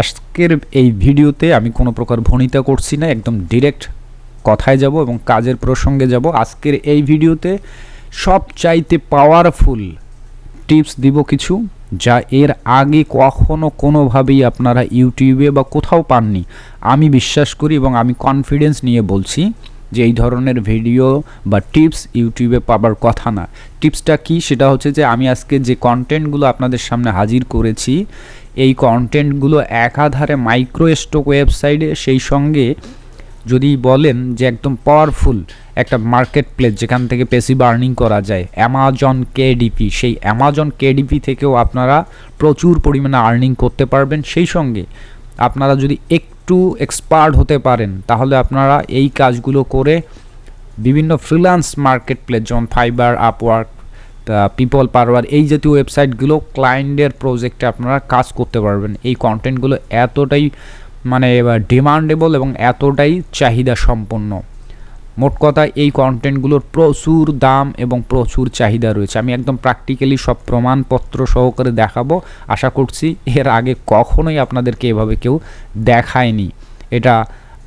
আজকের এই ভিডিওতে আমি কোনো প্রকার ভনিতা করছি না, একদম ডিরেক্ট কথায় যাব এবং কাজের প্রসঙ্গে যাব। আজকের এই ভিডিওতে সব চাইতে পাওয়ারফুল টিপস দিব কিছু যা এর আগে কখনো কোনোভাবেই আপনারা ইউটিউবে বা কোথাও পাননি। আমি বিশ্বাস করি এবং আমি কনফিডেন্স নিয়ে বলছি যে এই ধরনের ভিডিও বা টিপস ইউটিউবে পাবার কথা না। টিপসটা কি? সেটা হচ্ছে যে আমি আজকে যে কন্টেন্টগুলো আপনাদের সামনে হাজির করেছি এই কন্টেন্টগুলো একাধারে মাইক্রো স্টক ওয়েবসাইটে সেই সঙ্গে যদি বলেন যে একদম পাওয়ারফুল একটা মার্কেট প্লেস যেখান থেকে পেসি বার্নিং করা যায় অ্যামাজন কেডিপি সেই অ্যামাজন কেডিপি থেকেও আপনারা প্রচুর পরিমাণে আর্নিং করতে পারবেন। সেই সঙ্গে আপনারা যদি একটু এক্সপার্ট হতে পারেন, তাহলে আপনারা এই কাজগুলো করে বিভিন্ন ফ্রিল্যান্স মার্কেট প্লেস যেমন Fiverr Upwork people per hour এই জাতীয় ওয়েবসাইটগুলো ক্লায়েন্টের প্রজেক্টে আপনারা কাজ করতে পারবেন। এই কন্টেন্টগুলো এতটাই মানে ডিমান্ডেবল এবং এতটাই চাহিদা সম্পন্ন। মোট কথা, এই কন্টেন্টগুলোর প্রচুর দাম এবং প্রচুর চাহিদা রয়েছে। আমি একদম প্র্যাকটিক্যালি সব প্রমাণপত্র সহকারে দেখাবো। আশা করছি এর আগে কখনোই আপনাদেরকে এভাবে কেউ দেখায়নি। এটা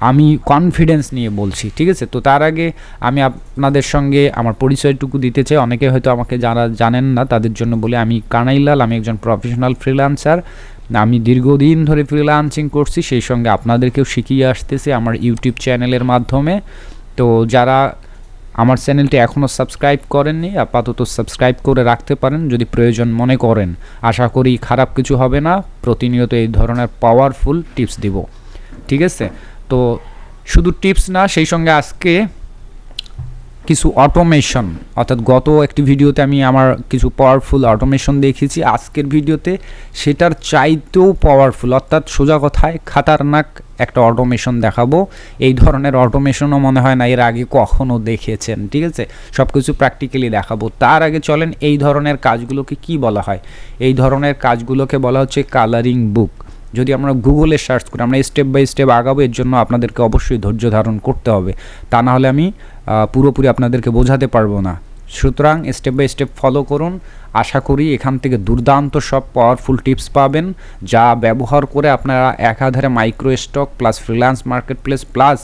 আমি কনফিডেন্স নিয়ে বলছি, ঠিক আছে? তো তার আগে আমি আপনাদের সঙ্গে আমার পরিচয়টুকু দিতে চাই। অনেকে হয়তো আমাকে যারা জানেন না, তাদের জন্য বলে, আমি কানাইলাল, আমি একজন প্রফেশনাল ফ্রিল্যান্সার আমি দীর্ঘদিন ধরে ফ্রিল্যান্সিং করছি, সেই সঙ্গে আপনাদেরকেও শিখিয়ে আসতেছি আমার ইউটিউব চ্যানেলের মাধ্যমে। তো যারা আমার চ্যানেলটি এখনও সাবস্ক্রাইব করেননি, আপাতত সাবস্ক্রাইব করে রাখতে পারেন, যদি প্রয়োজন মনে করেন। আশা করি খারাপ কিছু হবে না, প্রতিনিয়ত এই ধরনের পাওয়ারফুল টিপস দিব। ঠিক আছে? তো শুধু টিপস না, সেই সঙ্গে আজকে কিছু অটোমেশন অর্থাৎ গত একটি ভিডিওতে আমি আমার কিছু পাওয়ারফুল অটোমেশন দেখেছি আজকের ভিডিওতে সেটার চাইতেও পাওয়ারফুল অর্থাৎ সোজা কথায় খাতারনাক একটা অটোমেশন দেখাবো। এই ধরনের অটোমেশনও মনে হয় না, এর আগে কখনও দেখেছেন, ঠিক আছে? সব কিছু প্র্যাকটিক্যালি দেখাবো। তার আগে চলেন এই ধরনের কাজগুলোকে কি বলা হয়? এই ধরনের কাজগুলোকে বলা হচ্ছে কালারিং বুক যদি আমরা গুগলে সার্চ করি, আমরা স্টেপ বাই স্টেপ আগাবো, এর জন্য আপনাদেরকে অবশ্যই ধৈর্য ধারণ করতে হবে। তা না হলে আমি পুরোপুরি আপনাদেরকে বোঝাতে পারব না। সুতরাং স্টেপ বাই স্টেপ ফলো করুন। আশা করি এখান থেকে দুর্দান্ত সব পাওয়ারফুল টিপস পাবেন, যা ব্যবহার করে আপনারা একাধারে micro stock plus freelance marketplace plus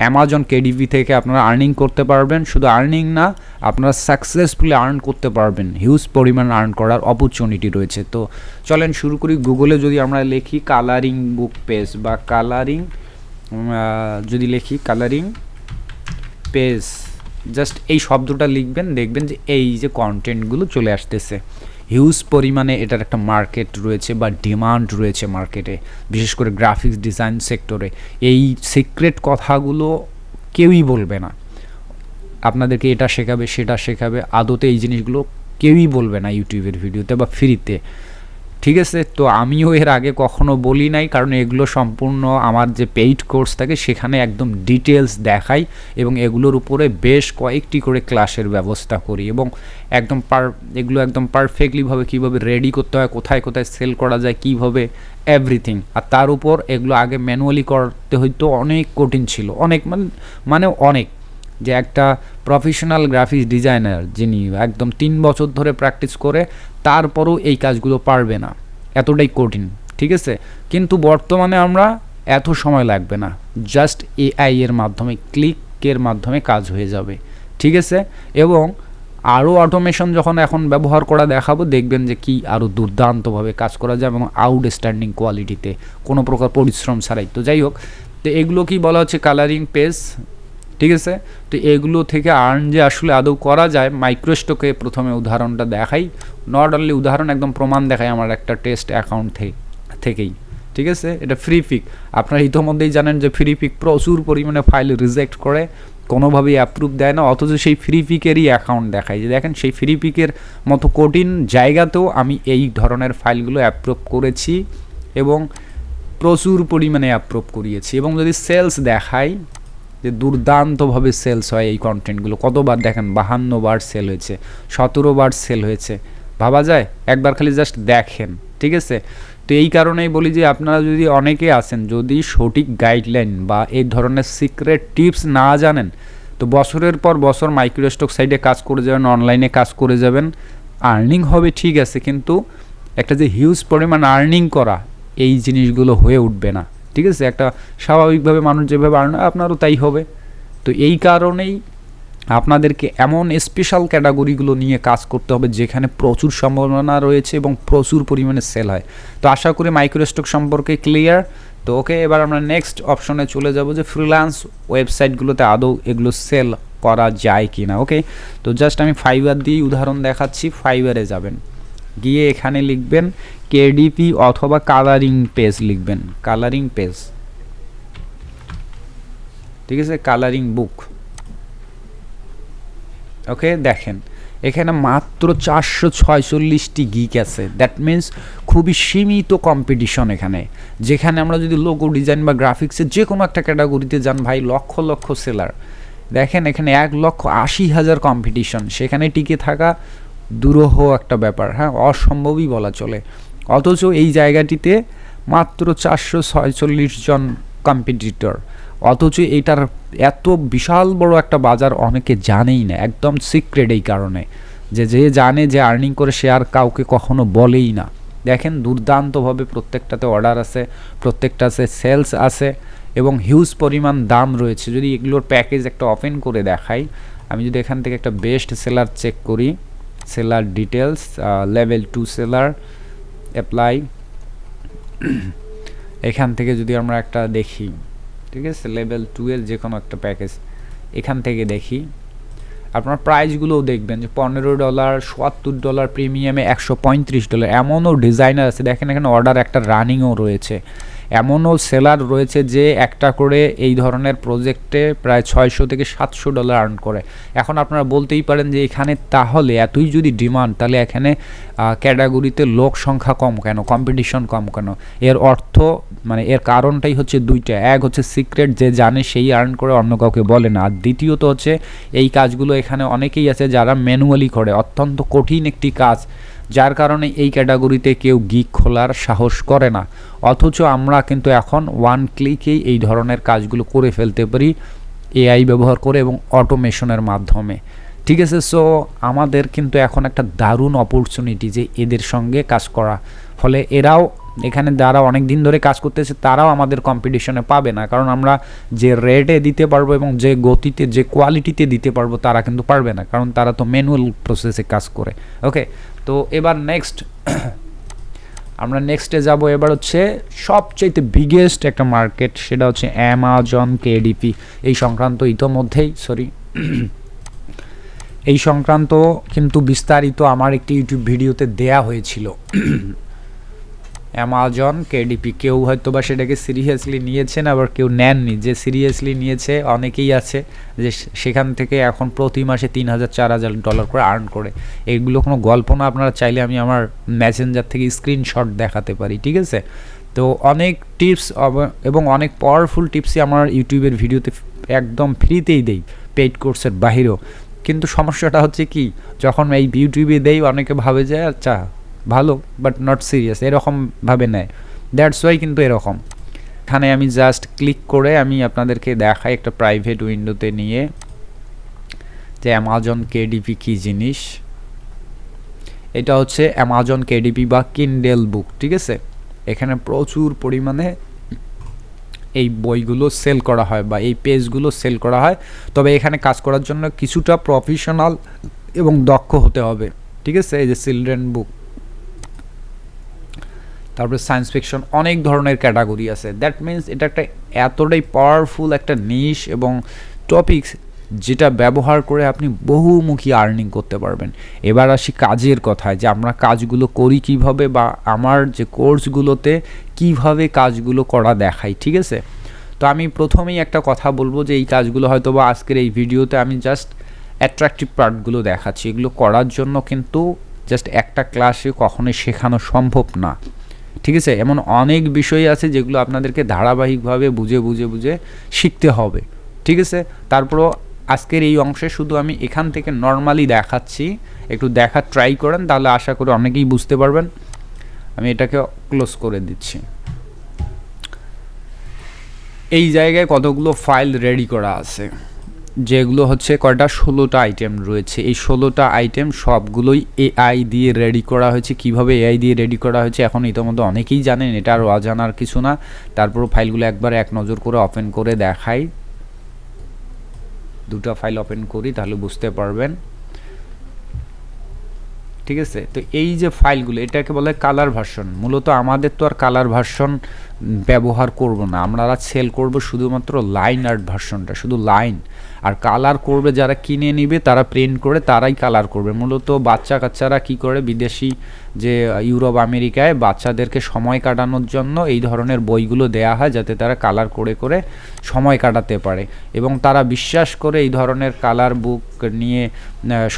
Amazon KDP থেকে আপনারা আর্নিং করতে পারবেন। শুধু আর্নিং না, আপনারা সাকসেসফুলি আর্ন করতে পারবেন। হিউজ পরিমাণ আর্ন করার অপরচুনিটি রয়েছে। তো চলেন শুরু করি। গুগলে যদি আমরা লিখি কালারিং বুক পেজ বা কালারিং যদি লিখি কালারিং পেজ জাস্ট এই শব্দটা লিখবেন, দেখবেন যে এই যে কন্টেন্টগুলো চলে আসতেছে। হিউজ পরিমাণে এটার একটা মার্কেট রয়েছে বা ডিমান্ড রয়েছে মার্কেটে বিশেষ করে গ্রাফিক্স ডিজাইন সেক্টরে এই সিক্রেট কথাগুলো কেউই বলবে না। আপনাদেরকে এটা শেখাবে, সেটা শেখাবে, আদতে এই জিনিসগুলো কেউই বলবে না ইউটিউবের ভিডিওতে বা ফ্রিতে ঠিক আছে, তো আমিও এর আগে কখনো বলি নাই, কারণ এগুলো সম্পূর্ণ আমার যে পেইড কোর্স থাকে সেখানে একদম ডিটেলস দেখাই এবং এগুলোর উপরে বেশ কয়েকটি করে ক্লাসের ব্যবস্থা করি এবং একদম পার, এগুলো একদম পারফেক্টলিভাবে কীভাবে রেডি করতে হয়, কোথায় কোথায় সেল করা যায়, কীভাবে এভরিথিং আর তার উপর এগুলো আগে ম্যানুয়ালি করতে হয়তো অনেক কঠিন ছিল, অনেক মানে মানে অনেক। যে একটা প্রফেশনাল গ্রাফিক্স ডিজাইনার যিনি একদম তিন বছর ধরে প্র্যাকটিস করে তারপরও এই কাজগুলো পারবে না। এতটাই কঠিন, ঠিক আছে? কিন্তু বর্তমানে আমরা এত সময় লাগবে না। জাস্ট এআই এর মাধ্যমে ক্লিকের মাধ্যমে কাজ হয়ে যাবে, ঠিক আছে? এবং আরও অটোমেশন যখন এখন ব্যবহার করা দেখাবো, দেখবেন যে কি আরও দুর্দান্তভাবে কাজ করা যায় এবং আউটস্ট্যান্ডিং কোয়ালিটিতে কোনো প্রকার পরিশ্রম ছাড়াই। তো যাই হোক, তো এগুলো কি বলা হচ্ছে কালারিং পেজ ঠিক আছে? তো এগুলো থেকে আর্ন যে আসলে আদৌ করা যায় মাইক্রোস্টকে প্রথমে উদাহরণটা দেখাই। নট অনলি উদাহরণ একদম প্রমাণ দেখাই আমার একটা টেস্ট অ্যাকাউন্ট থেকেই। ঠিক আছে? এটা ফ্রি পিক আপনারা ইতোমধ্যেই জানেন যে ফ্রি পিক প্রচুর পরিমাণে ফাইল রিজেক্ট করে, কোনোভাবেই অ্যাপ্রুভ দেয় না, অথচ সেই ফ্রি পিকেরই অ্যাকাউন্ট দেখায় যে দেখেন, সেই ফ্রি পিকের মতো কঠিন জায়গাতেও আমি এই ধরনের ফাইলগুলো অ্যাপ্রুভ করেছি এবং প্রচুর পরিমাণে অ্যাপ্রুভ করিয়েছি। এবং যদি সেলস দেখাই যে দুর্দান্তভাবে সেলস হয় এই কন্টেন্টগুলো কতবার দেখেন বাহান্ন বার সেল হয়েছে সতেরো বার সেল হয়েছে। ভাবা যায়? একবার খালি জাস্ট দেখেন, ঠিক আছে? তো এই কারণেই বলি যে আপনারা যদি অনেকে আছেন, যদি সঠিক গাইডলাইন বা এই ধরনের সিক্রেট টিপস না জানেন, তো বছরের পর বছর মাইক্রোস্টক সাইডে কাজ করে যাবেন অনলাইনে কাজ করে যাবেন আর্নিং হবে ঠিক আছে, কিন্তু একটা যে হিউজ পরিমাণ আর্নিং করা, এই জিনিসগুলো হয়ে উঠবে না। ঠিক আছে? একটা স্বাভাবিকভাবে মানুষ যেভাবে আর্ন, আপনারও তাই হবে। তো এই কারণেই আপনাদেরকে এমন স্পেশাল ক্যাটাগরিগুলো নিয়ে কাজ করতে হবে, যেখানে প্রচুর সম্ভাবনা রয়েছে এবং প্রচুর পরিমাণে সেল হয়। তো আশা করি মাইক্রোস্টক সম্পর্কে ক্লিয়ার তো ওকে এবার আমরা নেক্সট অপশনে চলে যাব যে ফ্রিল্যান্স ওয়েবসাইটগুলোতে আদৌ এগুলো সেল করা যায় কি না ওকে তো জাস্ট আমি ফাইবার দিয়েই উদাহরণ দেখাচ্ছি ফাইবারে যাবেন। গিয়ে এখানে লিখবেন কেডিপি অথবা কালারিং পেজ লিখবেন কালারিং পেজ ঠিক আছে? কালারিং বুক ওকে দেখেন, এখানে মাত্র চারশো ছয়চল্লিশটি গিক আছে। দ্যাট মিন্স খুবই সীমিত কম্পিটিশন এখানে। যেখানে আমরা যদি লোগো ডিজাইন বা গ্রাফিক্সের যে কোনো একটা ক্যাটাগরিতে যান, ভাই, লক্ষ লক্ষ সেলার দেখেন, এখানে এক লক্ষ আশি হাজার কম্পিটিশন সেখানে টিকে থাকা দুরূহ একটা ব্যাপার হ্যাঁ? অসম্ভবই বলা চলে। অথচ এই জায়গাটিতে মাত্র চারশো ছয়চল্লিশ জন কম্পিটিটর অথচ এটার এত বিশাল বড় একটা বাজার অনেকে জানেই না, একদম সিক্রেট এই কারণে। যে যে জানে যে আর্নিং করে সে আর কাউকে কখনো বলেই না। দেখেন, দুর্দান্তভাবে প্রত্যেকটাতে অর্ডার আছে, প্রত্যেকটাতে সেলস আছে এবং হিউজ পরিমাণ দাম রয়েছে। যদি এগুলোর প্যাকেজ একটা ওপেন করে দেখাই, আমি যদি এখান থেকে একটা বেস্ট সেলার চেক করি seller details level two seller apply এখান থেকে যদি আমরা একটা দেখি, ঠিক আছে? লেভেল টু এর যে কোনো একটা প্যাকেজ এখান থেকে দেখি। আপনার প্রাইসগুলোও দেখবেন যে পনেরো ডলার সত্তর ডলার প্রিমিয়ামে একশো পঁয়ত্রিশ ডলার এমনও ডিজাইনার আছে। দেখেন এখানে অর্ডার একটা রানিংও রয়েছে। এমনও সেলার রয়েছে যে একটা করে এই ধরনের প্রজেক্টে প্রায় ছয়শো থেকে সাতশো ডলার আর্ন করে। এখন আপনারা বলতেই পারেন যে এখানে তাহলে এতই যদি ডিমান্ড, তাহলে এখানে ক্যাটাগরিতে লোক সংখ্যা কম কেন? কম্পিটিশন কম কেন? এর অর্থ মানে এর কারণটাই হচ্ছে দুইটা। এক হচ্ছে সিক্রেট, যে জানে সেই আর্ন করে অন্য কাউকে বলে না। আর দ্বিতীয়ত হচ্ছে, এই কাজগুলো এখানে অনেকেই আছে যারা ম্যানুয়ালি করে। অত্যন্ত কঠিন একটি কাজ। যার কারণে এই ক্যাটাগরিতে কেউ গিক খোলার সাহস করে না। অথচ আমরা কিন্তু এখন ওয়ান ক্লিকেই এই ধরনের কাজগুলো করে ফেলতে পারি এআই ব্যবহার করে এবং অটোমেশনের মাধ্যমে। ঠিক আছে সো আমাদের কিন্তু এখন একটা দারুণ অপরচুনিটি যে এদের সঙ্গে কাজ করা। ফলে এরাও এখানে যারা অনেক দিন ধরে কাজ করতেছে, তারাও আমাদের কম্পিটিশনে পাবে না। কারণ আমরা যে রেটে দিতে পারব এবং যে গতিতে, যে কোয়ালিটিতে দিতে পারব, তারা কিন্তু পারবে না। কারণ তারা তো ম্যানুয়াল প্রসেসে কাজ করে। ওকে তো এবার নেক্সট আমরা নেক্সটে যাব। এবার হচ্ছে সবচাইতে বিগেস্ট একটা মার্কেট সেটা হচ্ছে অ্যামাজন কেডিপি এই সংক্রান্ত ইতোমধ্যেই সরি এই সংক্রান্ত কিন্তু বিস্তারিত আমার একটি ইউটিউব ভিডিওতে দেয়া হয়েছিল। অ্যামাজন কেডিপি কেউ হয়তো বা সেটাকে সিরিয়াসলি নিয়েছেন, আবার কেউ নেননি। যে সিরিয়াসলি নিয়েছে, অনেকেই আছে যে সেখান থেকে এখন প্রতি মাসে তিন হাজার, চার হাজার ডলার করে আর্ন করে। এগুলো কোনো গল্প না, আপনারা চাইলে আমি আমার মেসেঞ্জার থেকে স্ক্রিনশট দেখাতে পারি, ঠিক আছে? তো অনেক টিপস এবং অনেক পাওয়ারফুল টিপসই আমার ইউটিউবের ভিডিওতে একদম ফ্রিতেই দেই পেইড কোর্সের বাহিরেও। কিন্তু সমস্যাটা হচ্ছে কি, যখন এই ইউটিউবে দেই, অনেকে ভাবে যে আচ্ছা ভালো বাট নট সিরিয়াস এরকমভাবে নেয়। দ্যাটস ওয়াই কিন্তু এরকম। এখানে আমি জাস্ট ক্লিক করে আমি আপনাদেরকে দেখাই একটা প্রাইভেট উইন্ডোতে নিয়ে যে অ্যামাজন কেডিপি কী জিনিস। এটা হচ্ছে অ্যামাজন কেডিপি বা কিন্ডেল বুক ঠিক আছে? এখানে প্রচুর পরিমাণে এই বইগুলো সেল করা হয় বা এই পেজগুলো সেল করা হয়। তবে এখানে কাজ করার জন্য কিছুটা প্রফেশনাল এবং দক্ষ হতে হবে, ঠিক আছে? এই যে চিলড্রেন বুক তারপরে সায়েন্স ফিকশন অনেক ধরনের ক্যাটাগরি আছে। দ্যাট মিন্স এটা একটা এতটাই পাওয়ারফুল একটা নিশ এবং টপিকস যেটা ব্যবহার করে আপনি বহুমুখী আর্নিং করতে পারবেন। এবার আসি কাজের কথায়, যে আমরা কাজগুলো করি কীভাবে বা আমার যে কোর্সগুলোতে কীভাবে কাজগুলো করা দেখাই ঠিক আছে? তো আমি প্রথমেই একটা কথা বলব যে এই কাজগুলো হয়তো বা আজকের এই ভিডিওতে আমি জাস্ট অ্যাট্রাকটিভ পার্টগুলো দেখাচ্ছি। এগুলো করার জন্য কিন্তু জাস্ট একটা ক্লাসে কখনোই শেখানো সম্ভব না। ঠিক আছে? এমন অনেক বিষয় আছে যেগুলো আপনাদেরকে ধারাবাহিকভাবে বুঝে বুঝে বুঝে শিখতে হবে। ঠিক আছে? তারপরও আজকের এই অংশে শুধু আমি এখান থেকে নর্মালি দেখাচ্ছি। একটু দেখার ট্রাই করেন, তাহলে আশা করি অনেকেই বুঝতে পারবেন। আমি এটাকে ক্লোজ করে দিচ্ছি। এই জায়গায় কতগুলো ফাইল রেডি করা আছে? যেগুলো হচ্ছে কয়টা? ষোলোটা আইটেম রয়েছে। এই ষোলোটা আইটেম সবগুলোই এআই দিয়ে রেডি করা হয়েছে। কীভাবে এআই দিয়ে রেডি করা হয়েছে এখন ইতিমধ্যে অনেকেই জানেন, এটা আর অজানার কিছু না। তারপরও ফাইলগুলো একবার এক নজর করে ওপেন করে দেখাই। দুটো ফাইল ওপেন করি, তাহলে বুঝতে পারবেন। ঠিক আছে? তো এই যে ফাইলগুলো, এটাকে বলে কালার ভার্সন মূলত আমাদের তো আর কালার ভার্সন ব্যবহার করব না। আমরা সেল করব শুধুমাত্র লাইন আর্ট ভার্সনটা শুধু লাইন আর কালার করবে যারা কিনে নিবে, তারা প্রিন্ট করে তারাই কালার করবে। মূলত বাচ্চা কাচ্চারা কি করে, বিদেশি যে ইউরোপ, আমেরিকায় বাচ্চাদেরকে সময় কাটানোর জন্য এই ধরনের বইগুলো দেয়া হয়, যাতে তারা কালার করে করে সময় কাটাতে পারে। এবং তারা বিশ্বাস করে এই ধরনের কালার বুক নিয়ে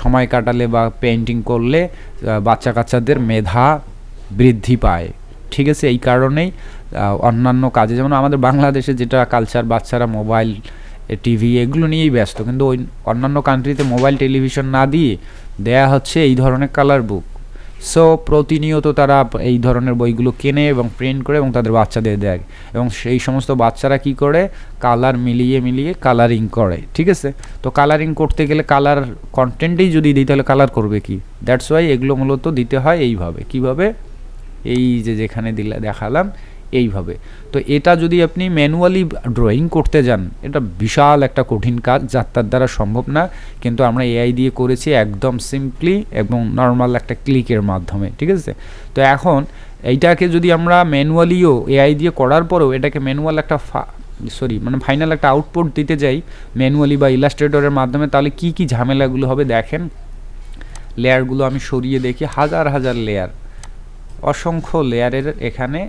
সময় কাটালে বা পেন্টিং করলে বাচ্চা কাচ্চাদের মেধা বৃদ্ধি পায়। ঠিক আছে? এই কারণেই অন্যান্য কাজে, যেমন আমাদের বাংলাদেশে যেটা কালচার বাচ্চারা মোবাইল টিভি এগুলো নিয়েই ব্যস্ত। কিন্তু ওই অন্যান্য কান্ট্রিতে মোবাইল টেলিভিশন না দিয়ে দেয়া হচ্ছে এই ধরনের কালার বুক সো প্রতিনিয়ত তারা এই ধরনের বইগুলো কেনে এবং প্রিন্ট করে এবং তাদের বাচ্চাদের দেয়। এবং সেই সমস্ত বাচ্চারা কি করে? কালার মিলিয়ে মিলিয়ে কালারিং করে, ঠিক আছে? তো কালারিং করতে গেলে কালার কন্টেন্টেই যদি দিই, তাহলে কালার করবে কি? দ্যাটস ওয়াই এগুলো মূলত দিতে হয় এইভাবে। কীভাবে? এই যে যেখানে দিলে দেখালাম এইভাবে। তো এটা যদি আপনি ম্যানুয়ালি ড্রয়িং করতে যান, এটা বিশাল একটা কঠিন কাজ, যার তার দ্বারা সম্ভব না। কিন্তু আমরা এআই দিয়ে করেছি একদম সিম্পলি এবং নর্মাল একটা ক্লিকের মাধ্যমে, ঠিক আছে? তো এখন এইটাকে যদি আমরা ম্যানুয়ালিও এআই দিয়ে করার পরেও এটাকে ম্যানুয়াল একটা সরি মানে ফাইনাল একটা আউটপুট দিতে যাই ম্যানুয়ালি বা ইলাস্ট্রেটরের মাধ্যমে, তাহলে কি কি ঝামেলাগুলো হবে দেখেন। লেয়ারগুলো আমি সরিয়ে দেখি, হাজার হাজার লেয়ার। অসংখ্য লেয়ারের এখানে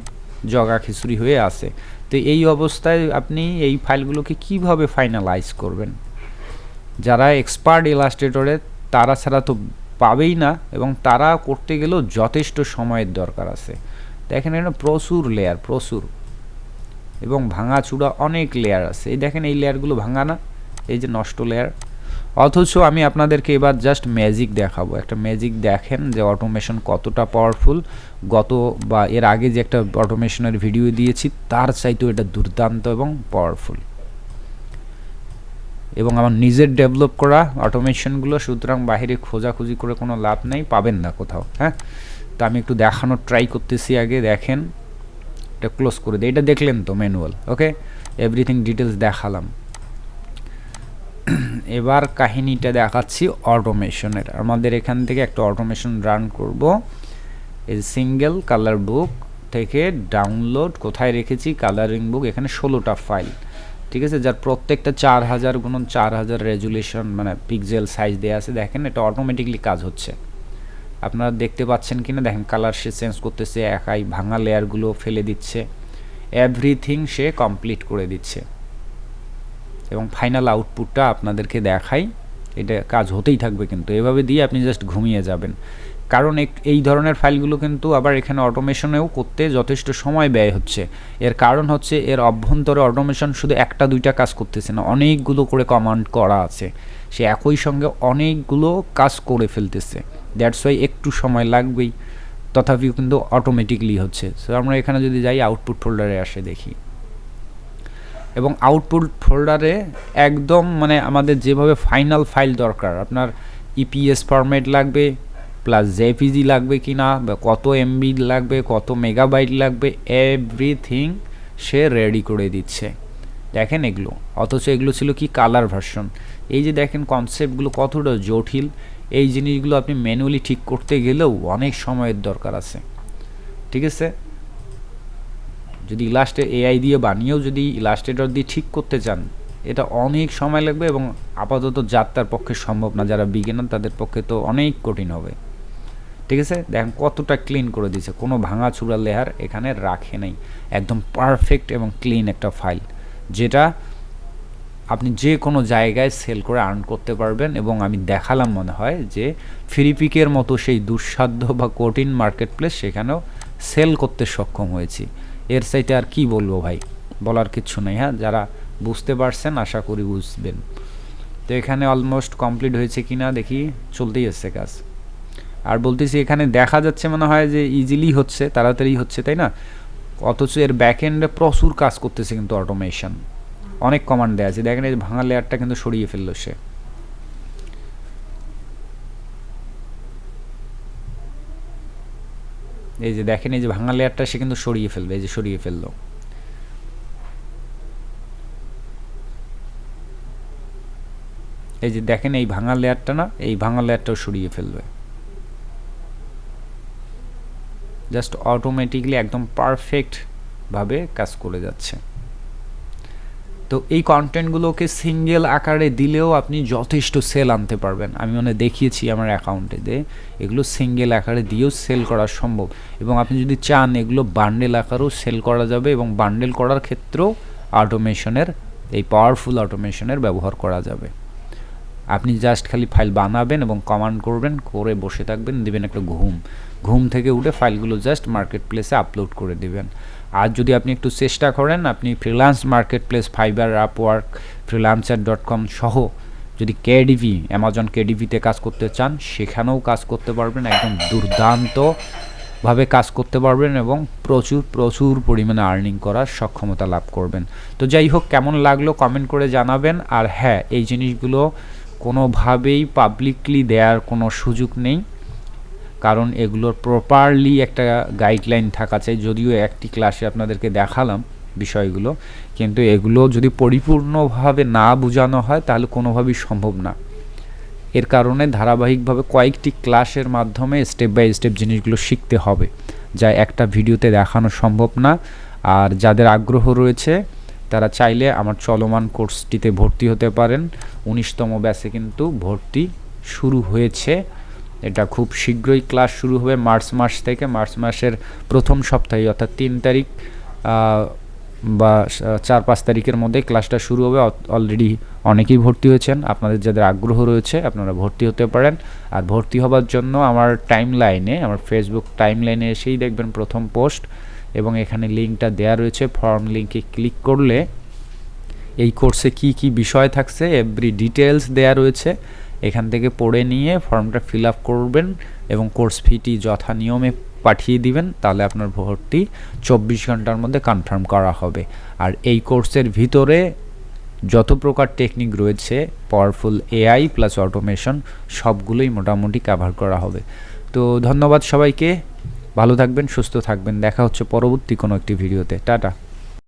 জগা খিচুড়ি হয়ে আছে। তো এই অবস্থায় আপনি এই ফাইলগুলোকে কীভাবে ফাইনালাইজ করবেন? যারা এক্সপার্ট ইলাস্ট্রেটরে তারা ছাড়া তো পাবেই না এবং তারা করতে গেলেও যথেষ্ট সময়ের দরকার আছে। দেখেন এখানে প্রচুর লেয়ার প্রচুর। এবং ভাঙাচুরা অনেক লেয়ার আছে। এই দেখেন এই লেয়ারগুলো ভাঙা না, এই যে নষ্ট লেয়ার অথচ আমি আপনাদেরকে এবার জাস্ট ম্যাজিক দেখাবো। একটা ম্যাজিক দেখেন যে অটোমেশন কতটা পাওয়ারফুল গত বা এর আগে যে একটা অটোমেশনের ভিডিও দিয়েছি, তার চাইতেও এটা দুর্দান্ত এবং পাওয়ারফুল এবং আমার নিজের ডেভেলপ করা অটোমেশনগুলো সুতরাং বাহিরে খোঁজাখুঁজি করে কোনো লাভ নেই, পাবেন না কোথাও হ্যাঁ? তো আমি একটু দেখানোর ট্রাই করতেছি আগে, দেখেন। এটা ক্লোজ করে দিই। এটা দেখলেন তো ম্যানুয়াল ওকে এভরিথিং ডিটেলস দেখালাম। এবার কাহিনীটা দেখাচ্ছি অটোমেশনের আমাদের এখান থেকে একটা অটোমেশন রান করব। এই সিঙ্গেল কালার বুক থেকে ডাউনলোড কোথায় রেখেছি? কালারিং বুক এখানে ষোলোটা ফাইল ঠিক আছে? যার প্রত্যেকটা চার হাজার গুণন চার হাজার রেজুলেশন মানে পিকজেল সাইজ দেওয়া আছে, দেখেন এটা অটোমেটিকলি কাজ হচ্ছে। আপনারা দেখতে পাচ্ছেন কি না দেখেন কালার সে চেঞ্জ করতেছে, একাই ভাঙা লেয়ারগুলো ফেলে দিচ্ছে। এভরিথিং সে কমপ্লিট করে দিচ্ছে। এবং ফাইনাল আউটপুটটা আপনাদেরকে দেখাই। এটা কাজ হতেই থাকবে কিন্তু। এভাবে দিয়ে আপনি জাস্ট ঘুমিয়ে যাবেন। কারণ এই ধরনের ফাইলগুলো কিন্তু আবার এখানে অটোমেশনেও করতে যথেষ্ট সময় ব্যয় হচ্ছে। এর কারণ হচ্ছে এর অভ্যন্তরে অটোমেশন শুধু একটা, দুইটা কাজ করতেছে না, অনেকগুলো করে কমান্ড করা আছে। সে একই সঙ্গে অনেকগুলো কাজ করে ফেলতেছে। দ্যাটস ওয়াই একটু সময় লাগবেই। তথাপিও কিন্তু অটোমেটিকলি হচ্ছে। সো আমরা এখানে যদি যাই আউটপুট ফোল্ডারে আসে দেখি। এবং আউটপুট ফোল্ডারে একদম মানে আমাদের যেভাবে ফাইনাল ফাইল দরকার, আপনার ইপিএস ফরম্যাট লাগবে প্লাস জেপিজি লাগবে কি না বা কত এমবি লাগবে, কত মেগাবাইট লাগবে এভরিথিং সে রেডি করে দিচ্ছে। দেখেন এগুলো, অথচ এগুলো ছিল কি কালার ভার্সন এই যে দেখেন কনসেপ্টগুলো কতটা জটিল, এই জিনিসগুলো আপনি ম্যানুয়ালি ঠিক করতে গেলেও অনেক সময়ের দরকার আছে। ঠিক আছে? যদি ইলাস্টে এআই দিয়ে বানিয়েও যদি ইলাস্ট্রেটর দিয়ে ঠিক করতে চান, এটা অনেক সময় লাগবে এবং আপাতত যাত্রার পক্ষে সম্ভব না। যারা বিজ্ঞান তাদের পক্ষে তো অনেক কঠিন হবে। ঠিক আছে? দেখেন কতটা ক্লিন করে দিয়েছে। কোনো ভাঙা চূড়া লেয়ার এখানে রাখে নেই। একদম পারফেক্ট এবং ক্লিন একটা ফাইল যেটা আপনি যে কোনো জায়গায় সেল করে আর্ন করতে পারবেন এবং আমি দেখালাম মনে হয় যে ফ্রিপিকের মতো সেই দুঃসাধ্য বা কঠিন মার্কেট প্লেস সেখানেও সেল করতে সক্ষম হয়েছি। এর সাইতে আর কি বলব ভাই? বলার কিছু নেই হ্যাঁ? যারা বুঝতে পারছেন, আশা করি বুঝবেন। তো এখানে অলমোস্ট কমপ্লিট হয়েছে কি না দেখি, চলতেই এসছে কাজ। আর বলতেছি, এখানে দেখা যাচ্ছে মনে হয় যে ইজিলি হচ্ছে, তাড়াতাড়ি হচ্ছে, তাই না? অথচ এর ব্যাক এন্ডে প্রচুর কাজ করতেছে কিন্তু অটোমেশন অনেক কমান্ড দেওয়া আছে। দেখেন এই ভাঙা লেয়ারটা কিন্তু সরিয়ে ফেলল সে। এই যে দেখেন, এই যে ভাঙা লেয়ারটা সে কিন্তু সরিয়ে ফেলবে, এই যে সরিয়ে ফেলল। এই যে দেখেন, এই ভাঙা লেয়ারটা না, এই ভাঙা লেয়ারটাও সরিয়ে ফেলবে। জাস্ট অটোমেটিকলি একদম পারফেক্ট ভাবে কাজ করে যাচ্ছে। তো এই কন্টেন্টগুলোকে সিঙ্গেল আকারে দিলেও আপনি যথেষ্ট সেল আনতে পারবেন। আমি মানে দেখিয়েছি আমার অ্যাকাউন্টে যে এগুলো সিঙ্গেল আকারে দিয়েও সেল করা সম্ভব। এবং আপনি যদি চান এগুলো বান্ডেল আকারেও সেল করা যাবে এবং বান্ডেল করার ক্ষেত্রেও অটোমেশনের এই পাওয়ারফুল অটোমেশনের ব্যবহার করা যাবে। আপনি জাস্ট খালি ফাইল বানাবেন এবং কমান্ড করবেন, করে বসে থাকবেন, দেবেন একটা ঘুম। ঘুম থেকে উঠে ফাইলগুলো জাস্ট মার্কেট প্লেসে আপলোড করে দিবেন। আর যদি আপনি একটু চেষ্টা করেন, আপনি freelance marketplace Fiverr Upwork freelancer dot com সহ যদি কেডিভি অ্যামাজন কেডিভিতে কাজ করতে চান, সেখানেও কাজ করতে পারবেন, একদম দুর্দান্ত ভাবে কাজ করতে পারবেন এবং প্রচুর প্রচুর পরিমাণে আর্নিং করার সক্ষমতা লাভ করবেন। তো যাই হোক, কেমন লাগল কমেন্ট করে জানাবেন। আর হ্যাঁ এই জিনিসগুলো কোনোভাবেই পাবলিকলি দেওয়ার কোনো সুযোগ নেই। কারণ এগুলোর প্রপারলি একটা গাইডলাইন থাকা চাই। যদিও একটি ক্লাসে আপনাদেরকে দেখালাম বিষয়গুলো, কিন্তু এগুলো যদি পরিপূর্ণভাবে না বোঝানো হয়, তাহলে কোনোভাবেই সম্ভব না। এর কারণে ধারাবাহিকভাবে কয়েকটি ক্লাসের মাধ্যমে স্টেপ বাই স্টেপ জিনিসগুলো শিখতে হবে, যা একটা ভিডিওতে দেখানো সম্ভব না। আর যাদের আগ্রহ রয়েছে, তারা চাইলে আমার চলমান কোর্সটিতে ভর্তি হতে পারেন। উনিশতম ব্যাচে কিন্তু ভর্তি শুরু হয়েছে। এটা খুব শীঘ্রই ক্লাস শুরু হবে মার্চ মাস থেকে। মার্চ মাসের প্রথম সপ্তাহে, অর্থাৎ তিন তারিখ বা, চার পাঁচ তারিখের মধ্যে ক্লাসটা শুরু হবে। অলরেডি অনেকেই ভর্তি হয়েছেন। আপনাদের যাদের আগ্রহ রয়েছে, আপনারা ভর্তি হতে পারেন। আর ভর্তি হবার জন্য আমার টাইম লাইনে আমার ফেসবুক টাইম লাইনে এসেই দেখবেন প্রথম পোস্ট এবং এখানে লিঙ্কটা দেওয়া রয়েছে। ফর্ম লিঙ্কে ক্লিক করলে এই কোর্সে কি কি বিষয় থাকছে এভরি ডিটেলস দেয়া রয়েছে। এখান থেকে পড়ে নিয়ে ফর্মটা ফিল আপ করবেন এবং কোর্স ফিটি যথা নিয়মে পাঠিয়ে দিবেন, তাহলে আপনার ভর্তি চব্বিশ ঘণ্টার মধ্যে কনফার্ম করা হবে। আর এই কোর্সের ভিতরে যত প্রকার টেকনিক রয়েছে, পাওয়ারফুল এআই প্লাস অটোমেশন, সবগুলোই মোটামুটি কাভার করা হবে। তো ধন্যবাদ সবাইকে, ভালো থাকবেন, সুস্থ থাকবেন, দেখা হচ্ছে পরবর্তী কোনো একটি ভিডিওতে। টাটা।